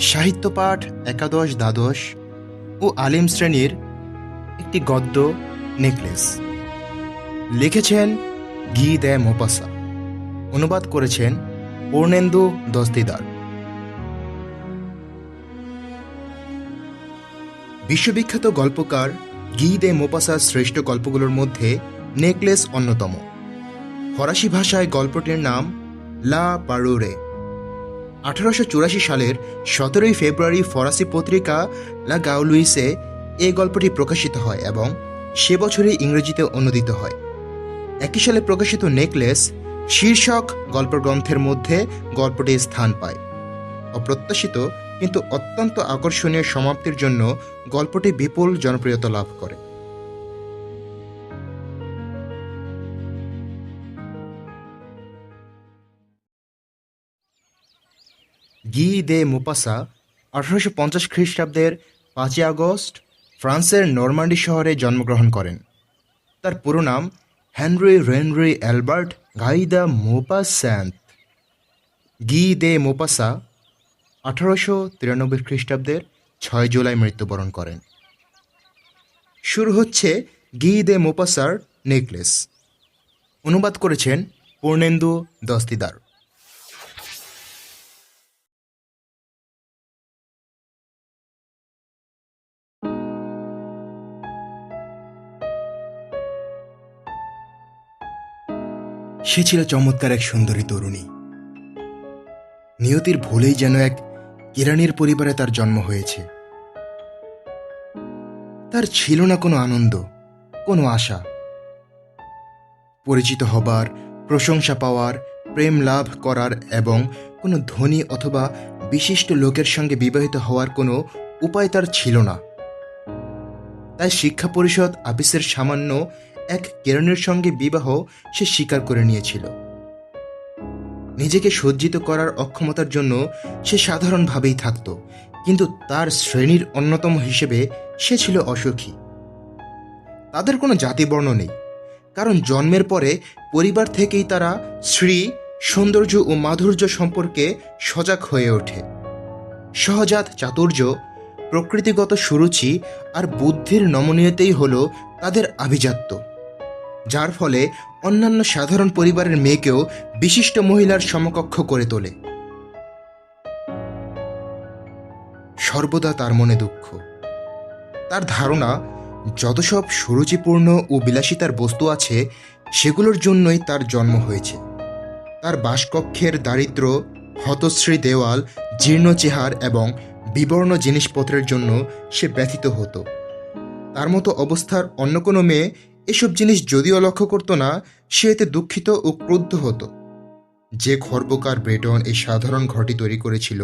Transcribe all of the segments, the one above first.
সাহিত্য পাঠ একাদশ, দ্বাদশ ও আলিম শ্রেণির একটি গদ্য নেকলেস। লিখেছেন গি দে মোপাসা অনুবাদ করেছেন পূর্ণেন্দু দস্তিদার। বিশ্ববিখ্যাত গল্পকার গি দে মোপাসার শ্রেষ্ঠ গল্পগুলোর মধ্যে নেকলেস অন্যতম। ফরাসি ভাষায় গল্পটির নাম লা পারুরে। আঠারোশো চুরাশি সালের সতেরোই ফেব্রুয়ারি ফরাসি পত্রিকা লা গাউলুইসে এই গল্পটি প্রকাশিত হয় এবং সে বছরই ইংরেজিতে অনুদিত হয়। একই সালে প্রকাশিত নেকলেস শীর্ষক গল্পগ্রন্থের মধ্যে গল্পটি স্থান পায়। অপ্রত্যাশিত কিন্তু অত্যন্ত আকর্ষণীয় সমাপ্তির জন্য গল্পটি বিপুল জনপ্রিয়তা লাভ করে। গি দে মোপাসা, আঠারোশো পঞ্চাশ খ্রিস্টাব্দের পাঁচই আগস্ট ফ্রান্সের নরমান্ডি শহরে জন্মগ্রহণ করেন। তার পুরো নাম হেনরি রেনরি অ্যালবার্ট গাই গাইদা মোপাস্যান্ত গি দে মোপাসা আঠারোশো তিরানব্বই খ্রিস্টাব্দের ছয় জুলাই মৃত্যুবরণ করেন। শুরু হচ্ছে গি দে মোপাসার নেকলেস। অনুবাদ করেছেন পূর্ণেন্দু দস্তিদার। সে ছিল চমৎকার এক সুন্দরী তরুণী। নিয়তির ভুলেই যেন এক কেরানির পরিবারে তার জন্ম হয়েছে। তার ছিল না কোনো আনন্দ, কোনো আশা। পরিচিত হবার, প্রশংসা পাওয়ার, প্রেম লাভ করার এবং কোনো ধনী অথবা বিশিষ্ট লোকের সঙ্গে বিবাহিত হওয়ার কোনো উপায় তার ছিল না। তাই শিক্ষা পরিষদ আপিসের সামান্য এক কেরণের সঙ্গে বিবাহ সে স্বীকার করে নিয়েছিল। নিজেকে সজ্জিত করার অক্ষমতার জন্য সে সাধারণভাবেই থাকত, কিন্তু তার শ্রেণির অন্যতম হিসেবে সে ছিল অসুখী। তাদের কোনো জাতিবর্ণ নেই, কারণ জন্মের পরে পরিবার থেকেই তারা শ্রী সৌন্দর্য ও মাধুর্য সম্পর্কে সজাগ হয়ে ওঠে। সহজাত চাতুর্য, প্রকৃতিগত সুরুচি আর বুদ্ধির নমনীয়তেই হল তাদের আভিজাত্য। যার ফলে অন্যান্য সাধারণ পরিবারের মেয়েকেও বিশিষ্ট মহিলার সমকক্ষ করে তোলে। সর্বদা তার মনে দুঃখ। তার ধারণা, যত সব সুরুচিপূর্ণ ও বিলাসিতার বস্তু আছে, সেগুলোর জন্যই তার জন্ম হয়েছে। তার বাসকক্ষের দারিদ্র, হতশ্রী দেওয়াল, জীর্ণ চেহার এবং বিবর্ণ জিনিসপত্রের জন্য সে ব্যথিত হতো। তার মতো অবস্থার অন্য কোনো মেয়ে এসব জিনিস যদিও লক্ষ্য করতো না, সে এতে দুঃখিত ও ক্রুদ্ধ হতো। যে খর্বকার ব্রেটন এই সাধারণ ঘরটি তৈরি করেছিল,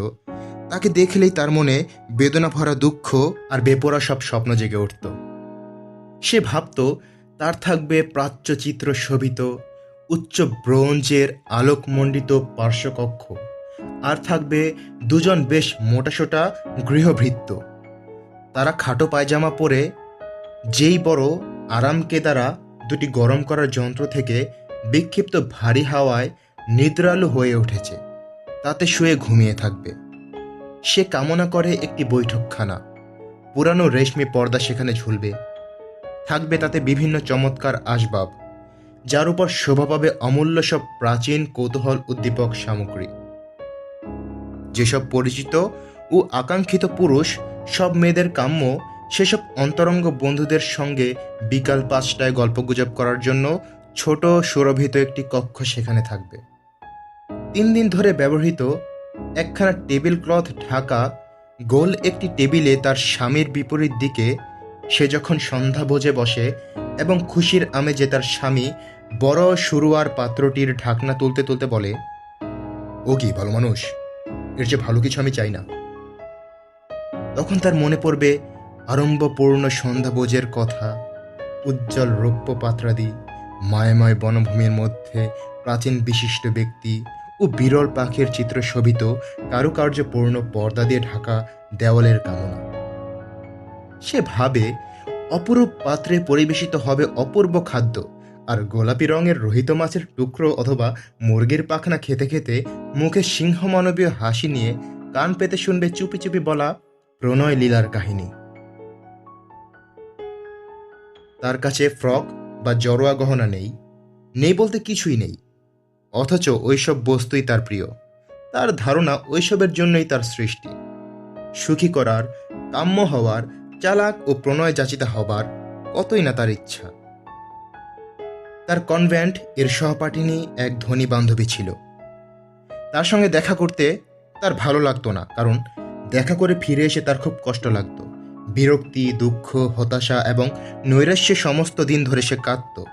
তাকে দেখলেই তার মনে বেদনা ভরা দুঃখ আর বেপরা সব স্বপ্ন জেগে উঠত। সে ভাবত, তার থাকবে প্রাচ্যচিত্র শোভিত, উচ্চ ব্রোঞ্জের আলোকমণ্ডিত পার্শ্বকক্ষ। আর থাকবে দুজন বেশ মোটাসোটা গৃহভৃত্য তারা খাটো পায়জামা পরে, যেই বড় আরামকে দ্বারা দুটি গরম করার যন্ত্র থেকে বিক্ষিপ্ত ভারী হাওয়ায় নিদ্রালু হয়ে উঠেছে। তাতে শুয়ে ঘুমিয়ে থাকবে। সে কামনা করে একটি বৈঠকখানা। পুরানো রেশমি পর্দা সেখানে ঝুলবে। থাকবে তাতে বিভিন্ন চমৎকার আসবাব, যার উপর শোভা পাবে অমূল্য সব প্রাচীন কৌতূহল উদ্দীপক সামগ্রী। যেসব পরিচিত ও আকাঙ্ক্ষিত পুরুষ সব মেয়েদের কাম্য সেসব অন্তরঙ্গ বন্ধুদের সঙ্গে বিকাল পাঁচটায় গল্পগুজব করার জন্য ছোট সুরভিত একটি কক্ষ সেখানে থাকবে। তিন দিন ধরে ব্যবহৃত একখানা টেবিল ক্লথ ঢাকা, গোল একটি টেবিলে তার স্বামীর বিপরীত দিকে সে যখন সন্ধ্যা ভোজে বসে এবং খুশির আমেজে তার স্বামী বড় সুরুয়ার পাত্রটির ঢাকনা তুলতে তুলতে বলে, ও কি, ভালো মানুষ? এর চেয়ে ভালো কিছু আমি চাই না। তখন তার মনে পড়বে আরম্ভপূর্ণ সন্ধ্যাভোজের কথা উজ্জ্বল রৌপ্য পাত্রাদি মায়াময় বনভূমির মধ্যে প্রাচীন বিশিষ্ট ব্যক্তি ও বিরল পাখির চিত্র শোভিত কারুকার্যপূর্ণ পর্দা দিয়ে ঢাকা দেওয়ালের কামনা। সে ভাবে অপরূপ পাত্রে পরিবেশিত হবে অপূর্ব খাদ্য আর গোলাপি রঙের রোহিত মাছের টুকরো অথবা মুরগির পাখনা খেতে খেতে মুখে সিংহমানবীয় হাসি নিয়ে কান পেতে শুনবে চুপি চুপি বলা প্রণয় লীলার কাহিনী। তার কাছে ফ্রক বা জড়োয়া গহনা নেই নেই বলতে কিছুই নেই, অথচ ওইসব বস্তুই তার প্রিয়। তার ধারণা ওইসবের জন্যই তার সৃষ্টি। সুখী করার, কাম্য হওয়ার, চালাক ও প্রণয় যাচিতা হবার কতই না তার ইচ্ছা। তার কনভেন্ট এর সহপাঠিনী এক ধনী বান্ধবী ছিল। তার সঙ্গে দেখা করতে তার ভালো লাগতো না, কারণ দেখা করে ফিরে এসে তার খুব কষ্ট লাগতো। বিরক্তি, দুঃখ, হতাশা এবং নৈরাশ্যে সমস্ত দিন ধরে সে কাঁদত।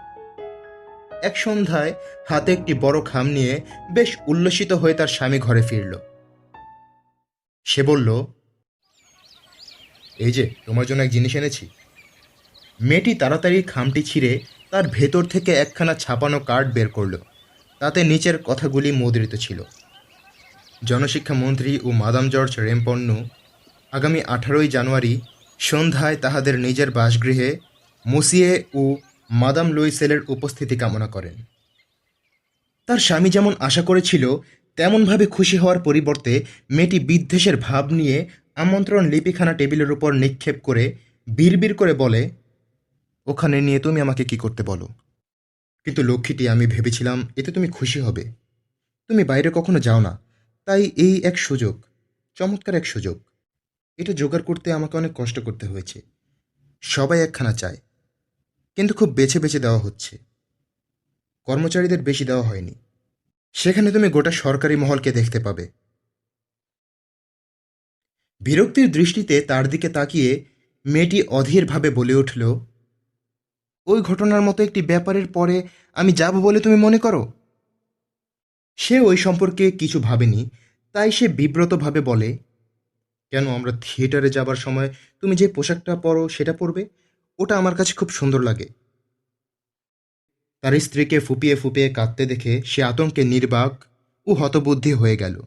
এক সন্ধ্যায় হাতে একটি বড় খাম নিয়ে বেশ উল্লসিত হয়ে তার স্বামী ঘরে ফিরল। সে বলল, এই যে, তোমার জন্য এক জিনিস এনেছি। মেয়েটি তাড়াতাড়ি খামটি ছিঁড়ে তার ভেতর থেকে একখানা ছাপানো কার্ড বের করল। তাতে নিচের কথাগুলি মুদ্রিত ছিল। জনশিক্ষা মন্ত্রী ও মাদাম জর্জ রেমপন্নু আগামী আঠারোই জানুয়ারি সন্ধ্যায় তাহাদের নিজের বাসগৃহে মুসিয়ে ও মাদাম লুইসেলের উপস্থিতি কামনা করেন। তার স্বামী যেমন আশা করেছিল, তেমনভাবে খুশি হওয়ার পরিবর্তে মেয়েটি বিদ্বেষের ভাব নিয়ে আমন্ত্রণ লিপিখানা টেবিলের উপর নিক্ষেপ করে বিড়বিড় করে বলে, ওখানে নিয়ে তুমি আমাকে কি করতে বলো? কিন্তু লক্ষ্মীটি, আমি ভেবেছিলাম, এতে তুমি খুশি হবে। তুমি বাইরে কখনো যাও না। তাই এই এক সুযোগ, চমৎকার এক সুযোগ। এটা জোগাড় করতে আমাকে অনেক কষ্ট করতে হয়েছে। সবাই একখানা চায়, কিন্তু খুব বেছে বেছে দেওয়া হচ্ছে। কর্মচারীদের বেশি দেওয়া হয়নি। সেখানে তুমি গোটা সরকারি মহলকে দেখতে পাবে। বিরক্তির দৃষ্টিতে তার দিকে তাকিয়ে মেয়েটি অধীরভাবে বলে উঠল, ওই ঘটনার মতো একটি ব্যাপারের পরে আমি যাব বলে তুমি মনে করো? সে ওই সম্পর্কে কিছু ভাবেনি, তাই সে বিব্রতভাবে বলে কেন আমরা থিয়েটারে যাবার সময় তুমি যে পোশাকটা পরো সেটা পরবে? ওটা আমার কাছে খুব সুন্দর লাগে। তার স্ত্রীকে ফুপিয়ে ফুপিয়ে কাঁদতে দেখে সে আতঙ্কে নির্বাক ও হতবুদ্ধি হয়ে গেল।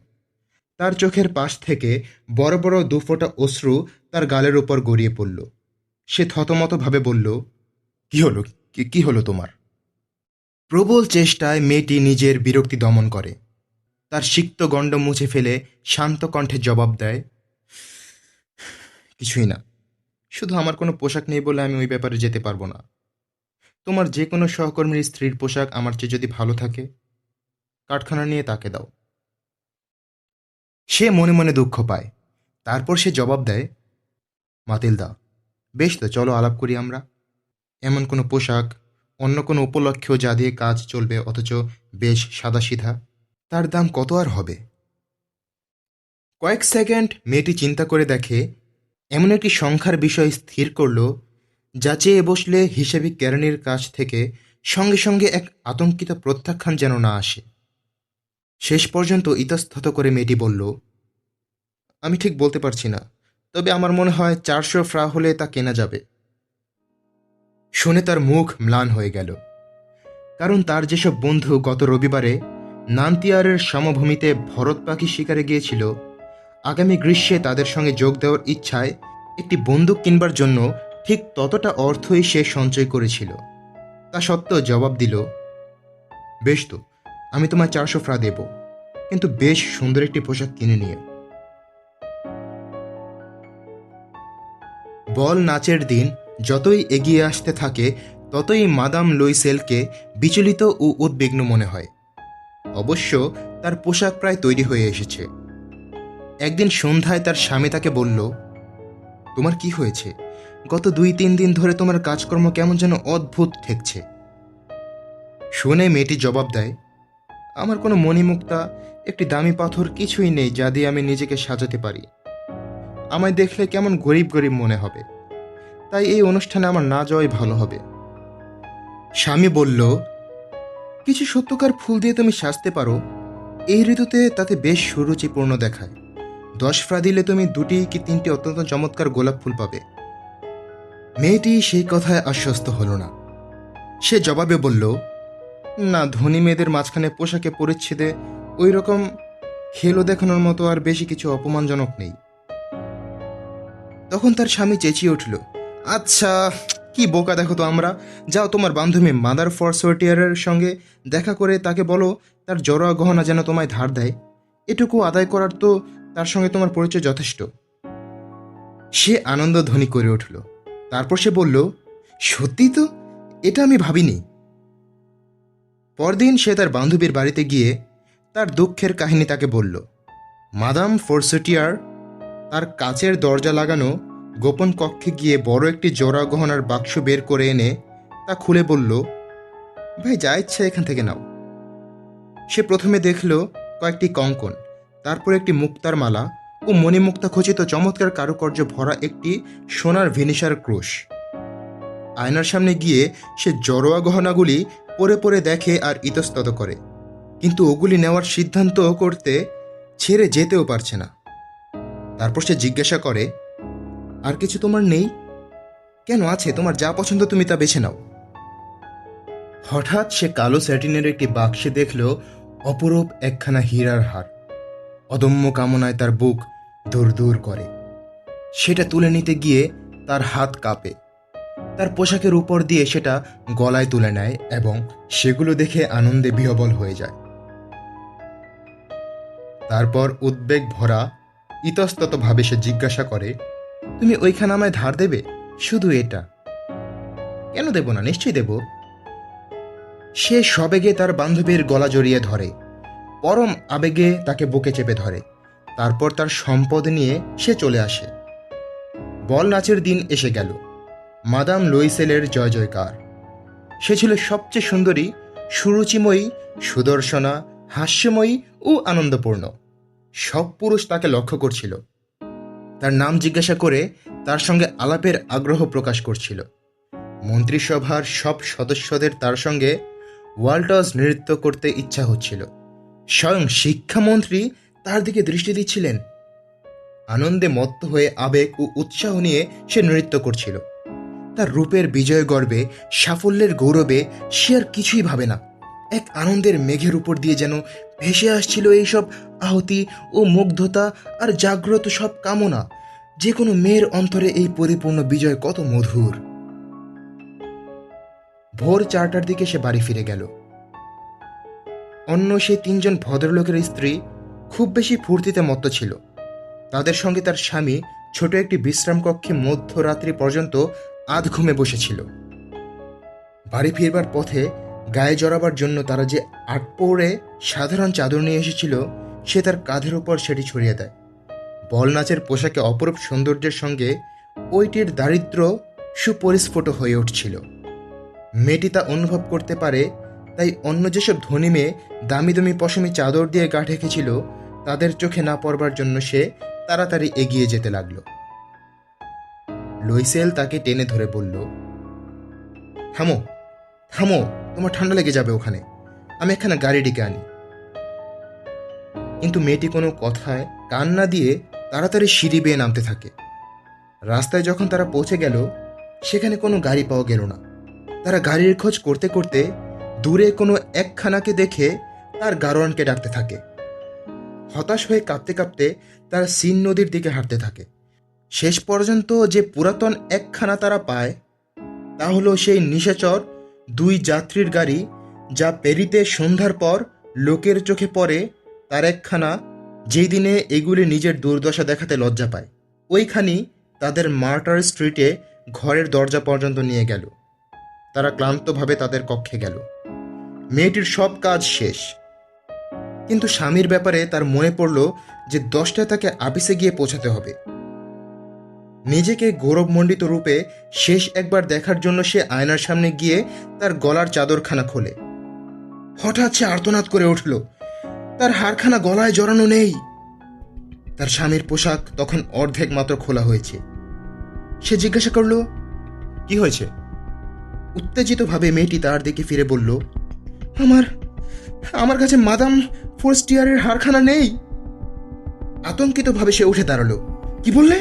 তার চোখের পাশ থেকে বড় বড় দুফোঁটা অশ্রু তার গালের উপর গড়িয়ে পড়ল। সে থতমতভাবে বলল, কি হলো? কি- কি হলো তোমার? প্রবল চেষ্টায় মেয়েটি নিজের বিরক্তি দমন করে। তার সিক্ত গণ্ড মুছে ফেলে শান্ত কণ্ঠে জবাব দেয় কিছুই না। শুধু আমার কোনো পোশাক নেই বলে আমি ওই ব্যাপারে যেতে পারব না। তোমার যে কোনো সহকর্মীর স্ত্রীর পোশাক আমার চেয়ে যদি ভালো থাকে, কারখানা নিয়ে তাকে দাও। সে মনে মনে দুঃখ পায়। তারপর সে জবাব দেয়, মাতিলদা, বেশ তো, চলো আলাপ করি আমরা। এমন কোনো পোশাক, অন্য কোনো উপলক্ষেও যা দিয়ে কাজ চলবে, অথচ বেশ সাদাসিধা। তার দাম কত আর হবে? কয়েক সেকেন্ড মেয়েটি চিন্তা করে দেখে এমন একটি সংখ্যার বিষয় স্থির করল, যা চেয়ে বসলে হিসেবে কেরানির কাছ থেকে সঙ্গে সঙ্গে এক আতঙ্কিত প্রত্যাখ্যান যেন না আসে। শেষ পর্যন্ত ইতস্তত করে মেয়েটি বলল, আমি ঠিক বলতে পারছি না, তবে আমার মনে হয় চারশো ফ্রা হলে তা কেনা যাবে। শুনে তার মুখ ম্লান হয়ে গেল। কারণ তার যেসব বন্ধু গত রবিবারে নান্তিয়ারের সমভূমিতে ভরত পাখি শিকারে গিয়েছিল আগামী গ্রীষ্মে তাদের সঙ্গে যোগ দেওয়ার ইচ্ছায় একটি বন্দুক কিনবার জন্য ঠিক ততটা অর্থই সে সঞ্চয় করেছিল। তা সত্ত্বেও জবাব দিল, বেশ তো, আমি তোমায় চারশো ফ্রা দেব, কিন্তু বেশ সুন্দর একটি পোশাক কিনে নিয়ে বল নাচের দিন যতই এগিয়ে আসতে থাকে, ততই মাদাম লুইসেলকে বিচলিত ও উদ্বিগ্ন মনে হয়। অবশ্য তার পোশাক প্রায় তৈরি হয়ে এসেছে। একদিন সন্ধ্যায় তার স্বামী তাকে বলল, তোমার কি হয়েছে? গত দুই, তিন দিন ধরে তোমার কাজকর্ম কেমন যেন অদ্ভুত ঠেকছে। শুনে মেয়েটি জবাব দেয়, আমার কোনো মণিমুক্তা, একটি দামি পাথর কিছুই নেই যা দিয়ে আমি নিজেকে সাজাতে পারি। আমায় দেখলে কেমন গরিব গরিব মনে হবে। তাই এই অনুষ্ঠানে আমার না যাওয়াই ভালো হবে। স্বামী বলল, কিছু সত্যকার ফুল দিয়ে তুমি সাজতে পারো। এই ঋতুতে তাতে বেশ সুরুচিপূর্ণ দেখায়। দশ ফ্রা দিলে তুমি দুটি কি তিনটি অত্যন্ত চমৎকার গোলাপ ফুল পাবে। মেয়েটি সেই কথায় আশ্বস্ত হল না। সে জবাবে বলল, না, ধনী মেয়েদের মাঝখানে পোশাকে পরিচ্ছেদে ওই রকম হেলো দেখানোর মতো আর বেশি কিছু অপমানজনক নেই। তখন তার স্বামী চেঁচিয়ে উঠল আচ্ছা কি বোকা দেখো তো আমরা। যাও তোমার বান্ধবী মাদার ফরসোয়াটিয়ারের সঙ্গে দেখা করে তাকে বলো, তার জড়োয়া গহনা যেন তোমায় ধার দেয়। এটুকু আদায় করার তো তার সঙ্গে তোমার পরিচয় যথেষ্ট। সে আনন্দ ধ্বনি করে উঠল। তারপর সে বলল সত্যি তো? এটা আমি ভাবিনি। পরদিন সে তার বান্ধবীর বাড়িতে গিয়ে তার দুঃখের কাহিনী তাকে বলল, মাদাম ফোরসেটিয়ার, তার কাচের দরজা লাগানো গোপন কক্ষে গিয়ে বড় একটি জোড়া গহনার বাক্স বের করে এনে তা খুলে বলল, ভাই, যা ইচ্ছা এখান থেকে নাও। সে প্রথমে দেখল কয়েকটি কঙ্কন। তারপর একটি মুক্তার মালা ও মণিমুক্তা খচিত চমৎকার কারুকার্য ভরা একটি সোনার ভেনিসার ক্রুশ। আয়নার সামনে গিয়ে সে জড়োয়া গহনাগুলি পরে পরে দেখে আর ইতস্তত করে। কিন্তু ওগুলি নেওয়ার সিদ্ধান্ত করতে ছেড়ে যেতেও পারছে না। তারপর সে জিজ্ঞাসা করে, আর কিছু তোমার নেই? কেন আছে? তোমার যা পছন্দ তুমি তা বেছে নাও। হঠাৎ সে কালো স্যাটিনের একটি বাক্সে দেখল অপরূপ একখানা হীরার হার। অদম্য কামনায় তার বুক দূর দূর করে। সেটা তুলে নিতে গিয়ে তার হাত কাঁপে। তার পোশাকের উপর দিয়ে সেটা গলায় তুলে নেয় এবং সেগুলো দেখে আনন্দে বিহবল হয়ে যায়। তারপর উদ্বেগ ভরা, ইতস্ততভাবে সে জিজ্ঞাসা করে, তুমি ওইখানে আমায় ধার দেবে? শুধু এটা? কেন দেব না? নিশ্চয়ই দেব। সে সবেগে তার বান্ধবীর গলা জড়িয়ে ধরে। পরম আবেগে তাকে বুকে চেপে ধরে। তারপর তার সম্পদ নিয়ে সে চলে আসে। বল নাচের দিন এসে গেল। মাদাম লুইসেলের জয় জয়কার। সে ছিল সবচেয়ে সুন্দরী, সুরুচিময়ী, সুদর্শনা, হাস্যময়ী ও আনন্দপূর্ণ। সব পুরুষ তাকে লক্ষ্য করছিল। তার নাম জিজ্ঞাসা করে তার সঙ্গে আলাপের আগ্রহ প্রকাশ করছিল। মন্ত্রিসভার সব সদস্যদের তার সঙ্গে ওয়াল্টস নৃত্য করতে ইচ্ছা হচ্ছিল। স্বয়ং শিক্ষামন্ত্রী তার দিকে দৃষ্টি দিচ্ছিলেন। আনন্দে মত্ত হয়ে আবেগ ও উৎসাহ নিয়ে সে নৃত্য করছিল। তার রূপের বিজয় গর্বে, সাফল্যের গৌরবে সে আর কিছুই ভাবে না। এক আনন্দের মেঘের উপর দিয়ে যেন ভেসে আসছিল এইসব আহতি ও মুগ্ধতা আর জাগ্রত সব কামনা। যে কোনো মেয়ের অন্তরে এই পরিপূর্ণ বিজয় কত মধুর। ভোর চারটার দিকে সে বাড়ি ফিরে গেল। অন্য সেই তিনজন ভদ্রলোকের স্ত্রী খুব বেশি ফুর্তিতে মত্ত ছিল। তাদের সঙ্গে তার স্বামী ছোট একটি বিশ্রাম কক্ষে মধ্যরাত্রি পর্যন্ত আধ ঘুমে বসেছিল। বাড়ি ফিরবার পথে গায়ে জড়াবার জন্য তারা যে আটপৌড়ে সাধারণ চাদর নিয়ে এসেছিল, সে তার কাঁধের উপর সেটি ছড়িয়ে দেয়। বল নাচের পোশাকে অপরূপ সৌন্দর্যের সঙ্গে ওইটির দারিদ্র সুপরিস্ফুট হয়ে উঠছিল। মেয়েটি তা অনুভব করতে পারে তাই অন্য যেসব ধনী মেয়ে দামি দামি পশমি চাদর দিয়ে গা ঢেকেছিল, তাদের চোখে না পড়বার জন্য সে তাড়াতাড়ি এগিয়ে যেতে লাগল। লইসেল তাকে টেনে ধরে বলল, থামো থামো, তোমার ঠান্ডা লেগে যাবে ওখানে। আমি এখানে গাড়ি ডেকে আনি। কিন্তু মেয়েটি কোনো কথায় কান না দিয়ে তাড়াতাড়ি সিঁড়ি বেয়ে নামতে থাকে। রাস্তায় যখন তারা পৌঁছে গেল, সেখানে কোনো গাড়ি পাওয়া গেল না। তারা গাড়ির খোঁজ করতে করতে দূরে কোনো একখানাকে দেখে তার গারোয়ানকে ডাকতে থাকে। হতাশ হয়ে কাঁপতে কাঁপতে তারা সিন নদীর দিকে হাঁটতে থাকে। শেষ পর্যন্ত যে পুরাতন একখানা তারা পায়, তা হলো সেই নিশাচর দুই যাত্রীর গাড়ি যা পেরিতে সন্ধ্যার পর লোকের চোখে পড়ে তার একখানা যেই দিনে এগুলি নিজের দুর্দশা দেখাতে লজ্জা পায়। ওইখানি তাদের মার্টার স্ট্রিটে ঘরের দরজা পর্যন্ত নিয়ে গেল। তারা ক্লান্তভাবে তাদের কক্ষে গেল। মেয়েটির সব কাজ শেষ। কিন্তু স্বামীর ব্যাপারে তার মনে পড়ল যে দশটায় তাকে আপিসে গিয়ে পৌঁছাতে হবে। নিজেকে গৌরবমণ্ডিত রূপে শেষ একবার দেখার জন্য সে আয়নার সামনে গিয়ে তার গলার চাদরখানা খোলে। হঠাৎ সে আর্তনাদ করে উঠল, তার হারখানা গলায় জড়ানো নেই। তার স্বামীর পোশাক তখন অর্ধেক মাত্র খোলা হয়েছে। সে জিজ্ঞাসা করল, কি হয়েছে? উত্তেজিতভাবে মেয়েটি তার দিকে ফিরে বলল আমার আমার কাছে মাদাম ফোরস্টিয়ারের হারখানা নেই। আতঙ্কিতভাবে সে উঠে দাঁড়াল। কি বললে?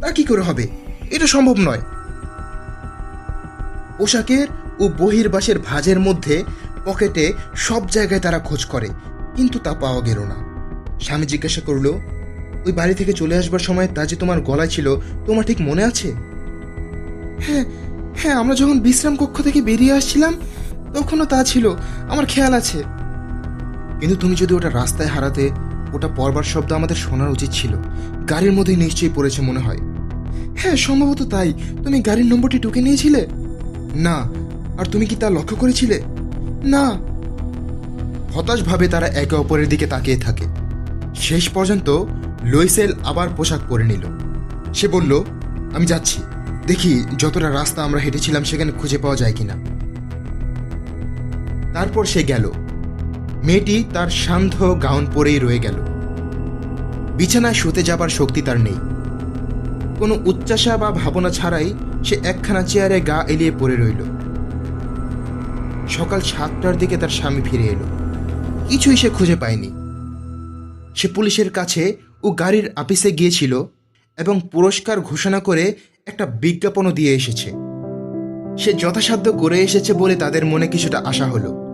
তা কি করে হবে? এটা সম্ভব নয়। পোশাকের ও বহির্বাসের ভাঁজের মধ্যে পকেটে সব জায়গায় তারা খোঁজ করে, কিন্তু তা পাওয়া গেল না। স্বামী জিজ্ঞাসা করল, ওই বাড়ি থেকে চলে আসবার সময় তা যে তোমার গলায় ছিল, তোমার ঠিক মনে আছে? হ্যাঁ হ্যাঁ আমরা যখন বিশ্রাম কক্ষ থেকে বেরিয়ে আসছিলাম তখনও তা ছিল। আমার খেয়াল আছে। কিন্তু তুমি যদি ওটা রাস্তায় হারাতে, ওটা পরবার শব্দ আমাদের শোনার উচিত ছিল। গাড়ির মধ্যে নিশ্চয়ই পড়েছে মনে হয়। হ্যাঁ সম্ভবত তাই। তুমি গাড়ির নম্বরটি টুকে নিয়েছিলে? না। আর তুমি কি তা লক্ষ্য করেছিলে? না। হতাশভাবে তারা একে অপরের দিকে তাকিয়ে থাকে। শেষ পর্যন্ত লইসেল আবার পোশাক পরে নিল। সে বলল, আমি যাচ্ছি। দেখি যতটা রাস্তা আমরা হেঁটেছিলাম সেখানে খুঁজে পাওয়া যায় কিনা। তারপর সে গেল। মেয়েটি তার শান্ত গাউন পরেই রয়ে গেল। বিছানায় শুতে যাবার শক্তি তার নেই। কোনো উচ্চাসা বা ভাবনা ছাড়াই সে একখানা চেয়ারে গা এলিয়ে পড়ে রইল। সকাল সাতটার দিকে তার স্বামী ফিরে এলো। কিছুই সে খুঁজে পায়নি। সে পুলিশের কাছে ও গাড়ির আপিসে গিয়েছিল এবং পুরস্কার ঘোষণা করে একটা বিজ্ঞাপনও দিয়ে এসেছে। সে যথাসাধ্য করে এসেছে বলে তাদের মনে কিছুটা আশা হলো।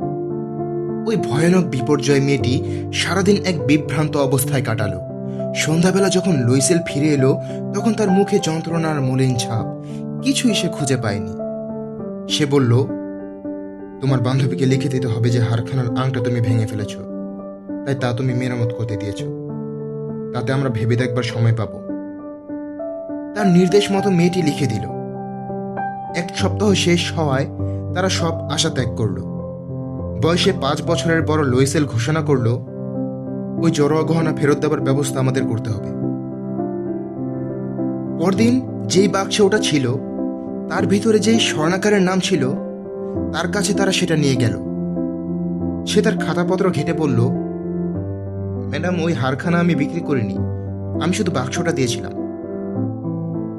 ওই ভয়ানক বিপর্যয় মেয়েটি সারাদিন এক বিভ্রান্ত অবস্থায় কাটালো। সন্ধ্যাবেলা যখন লুইসেল ফিরে এলো, তখন তার মুখে যন্ত্রণার মলিন ছাপ। কিছুই সে খুঁজে পায়নি। সে বলল, তোমার বান্ধবীকে লিখে দিতে হবে যে হারখানার আংটা তুমি ভেঙে ফেলেছ। তাই তা তুমি মেরামত করতে দিয়েছ। তাতে আমরা ভেবে দেখবার সময় পাবো। তার নির্দেশ মতো মেয়েটি লিখে দিল। এক সপ্তাহ শেষ হওয়ায় তারা সব আশা ত্যাগ করল। বয়সে পাঁচ বছরের বড় লইসেল ঘোষণা করল, ওই জড়োয়া গহনা ফেরত দেওয়ার ব্যবস্থা আমাদের করতে হবে। পরদিন যেই বাক্সে ওটা ছিল, তার ভিতরে যেই স্বর্ণাকারের নাম ছিল, তার কাছে তারা সেটা নিয়ে গেল। সে তার খাতাপত্র ঘেটে বলল, ম্যাডাম, ওই হারখানা আমি বিক্রি করিনি, আমি শুধু বাক্সটা দিয়েছিলাম।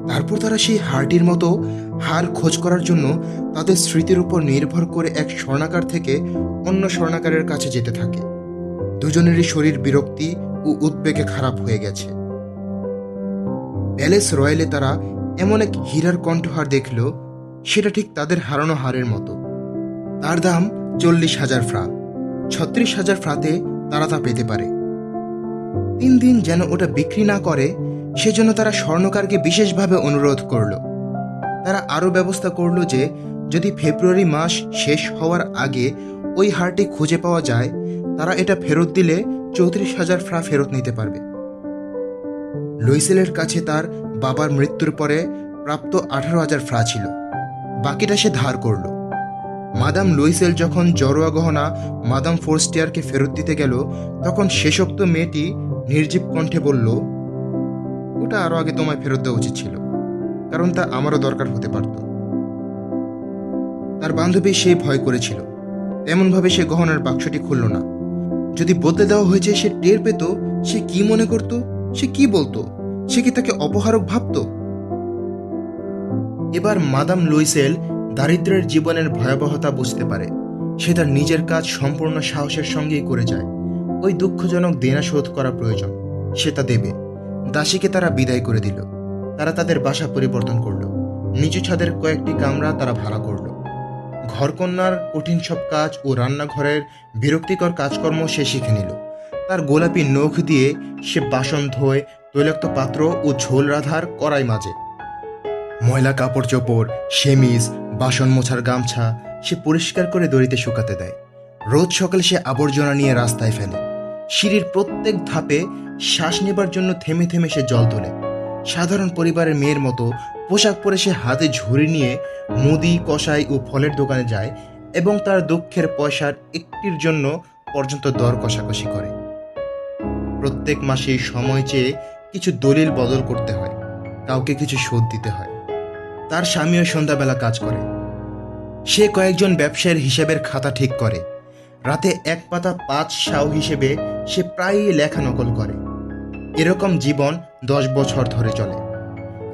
তারপর তারা সেই হারটির মতো হার খোঁজ করার জন্য তাদের স্মৃতির উপর নির্ভর করে এক স্বর্ণাকার থেকে অন্য স্বর্ণাকারের কাছে যেতে থাকে। দুজনেরই শরীর বিরক্তি ও উদ্বেগে খারাপ হয়ে গেছে। প্যালেস রয়্যালে তারা এমন এক হীরার কণ্ঠহার দেখল, সেটা ঠিক তাদের হারানো হারের মতো। তার দাম চল্লিশ হাজার ফ্রা। ছত্রিশ হাজার ফ্রাতে তারা তা পেতে পারে। তিন দিন যেন ওটা বিক্রি না করে, সেজন্য তারা স্বর্ণকারকে বিশেষভাবে অনুরোধ করল। তারা আরও ব্যবস্থা করল যে, যদি ফেব্রুয়ারি মাস শেষ হওয়ার আগে ওই হারটি খুঁজে পাওয়া যায়, তারা এটা ফেরত দিলে চৌত্রিশ হাজার ফ্রা ফেরত নিতে পারবে। লুইসেলের কাছে তার বাবার মৃত্যুর পরে প্রাপ্ত আঠারো হাজার ফ্রা ছিল। বাকিটা সে ধার করল। মাদাম লুইসেল যখন জরোয়া গহনা মাদাম ফোর্স্টিয়ারকে ফেরত দিতে গেল, তখন শেষোক্ত মেয়েটি নির্জীব কণ্ঠে বলল, ওটা আরও আগে তোমায় ফেরত দেওয়া উচিত ছিল। কারণ তা আমারও দরকার হতে পারত। তার বান্ধবী সে ভয় করেছিল। তেমনভাবে সে গহনার বাক্সটি খুলল না। যদি বদলে দেওয়া হয়েছে, সে টের পেত সে কি মনে করত, সে কি বলতো, সে কি তাকে অপহারক ভাবত? এবার মাদাম লুইসেল দারিদ্রের জীবনের ভয়াবহতা বুঝতে পারে। সে তার নিজের কাজ সম্পূর্ণ সাহসের সঙ্গেই করে যায়। ওই দুঃখজনক দেনা শোধ করা প্রয়োজন সে তা দেবে। দাসীকে তারা বিদায় করে দিল। তারা তাদের বাসা পরিবর্তন করল। নিচু ছাদের কয়েকটি কামরা তারা ভাড়া করল। ঘরকন্যার কঠিন সব কাজ ও রান্নাঘরের বিরক্তিকর কাজকর্ম সে শিখে নিল। তার গোলাপি নখ দিয়ে সে বাসন ধোয়, তৈলাক্ত পাত্র ও ঝোল রাধার কড়াই মাঝে ময়লা কাপড় চোপড়, সেমিজ, বাসন মোছার গামছা সে পরিষ্কার করে দড়িতে শুকাতে দেয়। রোজ সকালে সে আবর্জনা নিয়ে রাস্তায় ফেলে। সিঁড়ির প্রত্যেক ধাপে শ্বাস নেবার জন্য থেমে থেমে সে জল তোলে। সাধারণ পরিবারের মেয়ের মতো পোশাক পরে সে হাতে ঝুড়ি নিয়ে মুদি কষাই ও ফলের দোকানে যায় এবং তার দুঃখের পয়সার একটির জন্য পর্যন্ত দর কষাকষি করে। প্রত্যেক মাসে সময় চেয়ে কিছু দলিল বদল করতে হয়, কাউকে কিছু শোধ দিতে হয়। তার স্বামীও সন্ধ্যাবেলা কাজ করে। সে কয়েকজন ব্যবসায়ীর হিসেবের খাতা ঠিক করে। রাতে এক পাতা পাঁচ সাও হিসেবে সে প্রায়ই লেখা নকল করে। এরকম জীবন দশ বছর ধরে চলে।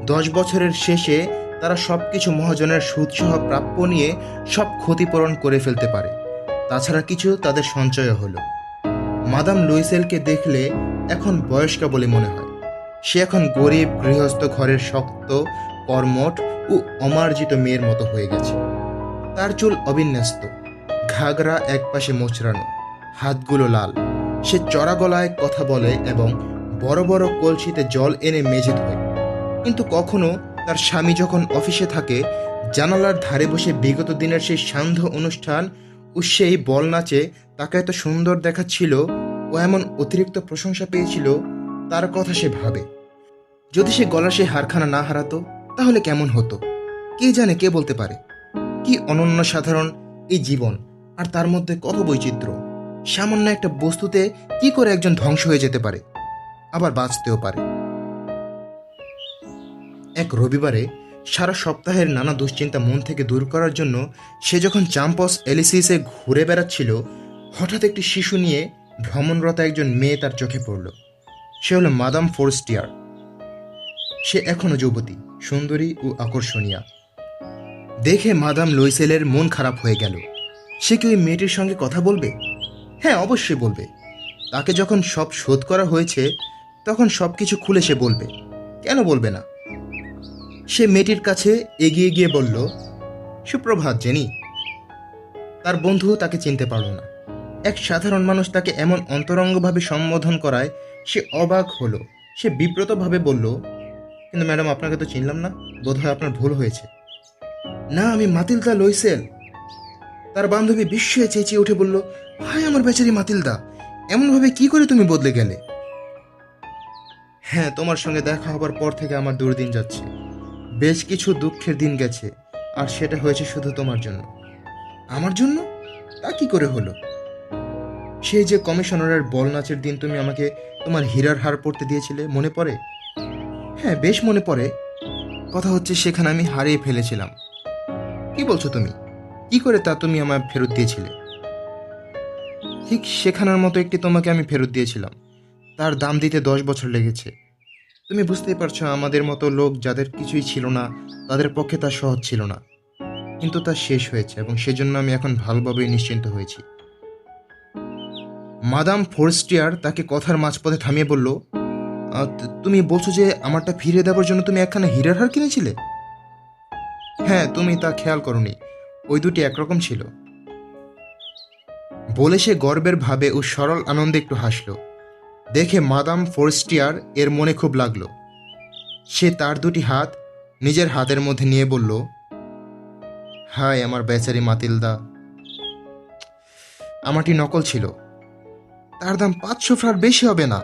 দশ বছরের শেষে তারা সব কিছু মহাজনের সুদসহ প্রাপ্য নিয়ে সব ক্ষতিপূরণ করে ফেলতে পারে। তাছাড়া কিছু তাদের সঞ্চয় হলো। মাদাম লুইসেলকে দেখলে এখন বয়স্কা বলে মনে হয়। সে এখন গরিব, গৃহস্থ ঘরের শক্ত, কর্মঠ ও অমার্জিত মেয়ের মতো হয়ে গেছে। তার চুল অবিন্যস্ত, ঘাগরা একপাশে মোচড়ানো, হাতগুলো লাল। সে চড়া গলায় কথা বলে এবং বড় বড় কলসিতে জল এনে মেঝে ধোয় কিন্তু কখনো তার স্বামী যখন অফিসে থাকে, জানালার ধারে বসে বিগত দিনের সেই সান্ধ্য অনুষ্ঠান ও সেই বল নাচে তাকে এত সুন্দর দেখাচ্ছিল ও এমন অতিরিক্ত প্রশংসা পেয়েছিল, তার কথা সে ভাবে। যদি সে গলার সে হারখানা না হারাতো, তাহলে কেমন হতো? কে জানে, কে বলতে পারে? কি অনন্য সাধারণ এই জীবন, আর তার মধ্যে কত বৈচিত্র্য? সামান্য একটা বস্তুতে কি করে একজন ধ্বংস হয়ে যেতে পারে? আবার বাঁচতেও পারে। এক রবিবারে সারা সপ্তাহের নানা দুশ্চিন্তা মন থেকে দূর করার জন্য সে যখন চাম্পস এলিসিসে ঘুরে বেড়াচ্ছিল, হঠাৎ একটি শিশু নিয়ে ভ্রমণরত একজন মেয়ে তার চোখে পড়ল। সে হলো মাদাম ফোরস্টিয়ার। সে এখনও যুবতী, সুন্দরী ও আকর্ষণীয়। দেখে মাদাম লুইসেলের মন খারাপ হয়ে গেল। সে কি ওই মেয়েটির সঙ্গে কথা বলবে? হ্যাঁ অবশ্যই বলবে। তাকে যখন সব শোধ করা হয়েছে তখন সব কিছু খুলে সে বলবে, কেন বলবে না? সে মেয়েটির কাছে এগিয়ে গিয়ে বলল, সুপ্রভাত, জেনি। তার বন্ধু তাকে চিনতে পারল না। এক সাধারণ মানুষ তাকে এমন অন্তরঙ্গভাবে সম্বোধন করায় সে অবাক হলো। সে বিব্রতভাবে বলল, কিন্তু ম্যাডাম, আপনাকে তো চিনলাম না। বোধহয় আপনার ভুল হয়েছে। না, আমি মাতিলদা লইসেল। তার বান্ধবী বিস্ময়ে চেঁচিয়ে উঠে বলল হায় আমার বেচারি মাতিলদা, এমনভাবে কি করে তুমি বদলে গেলে? হ্যাঁ তোমার সঙ্গে দেখা হবার পর থেকে আমার দুর্দিন যাচ্ছে। বেশ কিছু দুঃখের দিন গেছে, আর সেটা হয়েছে শুধু তোমার জন্য। আমার জন্য? তা কি করে হলো? সেই যে কমিশনারের বল নাচের দিন তুমি আমাকে তোমার হীরার হার পড়তে দিয়েছিলে, মনে পড়ে? হ্যাঁ বেশ মনে পড়ে। কথা হচ্ছে সেখানে আমি হারিয়ে ফেলেছিলাম। কি বলছো তুমি? কি করে তা তুমি আমায় ফেরত দিয়েছিলে? ঠিক সেখানের মতো একটি তোমাকে আমি ফেরত দিয়েছিলাম। তার দাম দিতে দশ বছর লেগেছে। তুমি বুঝতেই পারছ, আমাদের মতো লোক যাদের কিছুই ছিল না, তাদের পক্ষে তা সহজ ছিল না। কিন্তু তা শেষ হয়েছে এবং সেজন্য আমি এখন ভালোভাবেই নিশ্চিন্ত হয়েছি। মাদাম ফোরস্টিয়ার তাকে কথার মাঝপথে থামিয়ে বলল তুমি বলছো যে আমারটা ফিরিয়ে দেওয়ার জন্য তুমি একখানা হীরার হার কিনেছিলে? হ্যাঁ তুমি তা খেয়াল করনি। ওই দুটি একরকম ছিল। বলে সে গর্বের ভাবে ও সরল আনন্দে একটু হাসল। দেখে মাদাম ফোরস্টিয়ার এর মনে খুব লাগল। সে তার দুটি হাত নিজের হাতের মধ্যে নিয়ে বলল, হায় আমার বেচারি মাতিলদা। আমারটি নকল ছিল। তার দাম পাঁচশো ফ্রার বেশি হবে না।